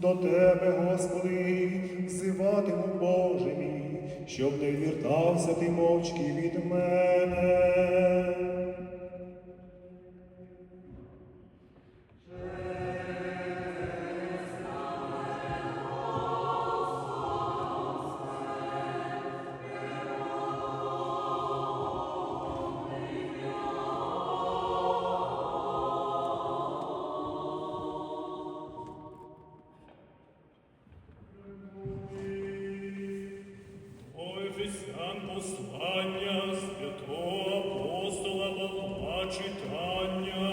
до тебе, Господи, взиватиму Боже мій, щоб не вертався ти мовчки від мене. Ефесян послання святого апостола Павла читання.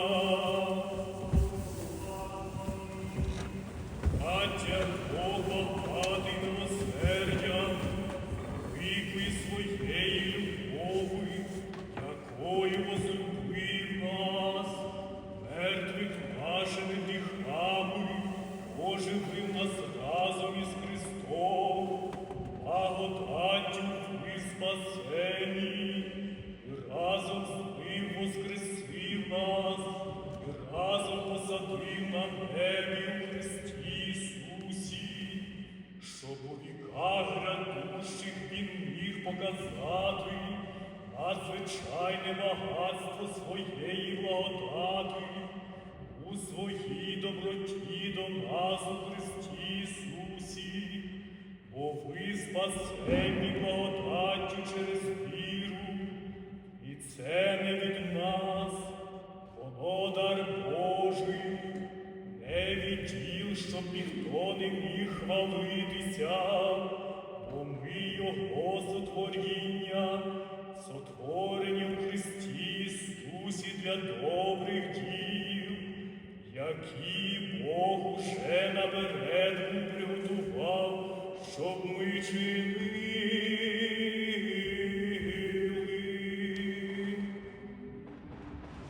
Браття Бога, Пати милосердя, вікуй своєї любови, якою возлюбив нас, мертвих нашими гріхами, оживив нас разом посадив на небі Христі Ісусі, щоб у віках грядущих він міг показати надзвичайне багатство своєї благодати у своїй доброті до нас у Христі Ісусі, бо ви спасені благодаттю через віру, і це не від нас, воно дар Божий, не від діл, щоб ніхто не міг хвалитися, бо ми Його сотворіння, сотворені в Христі Ісусі для добрих діл, які Бог уже наперед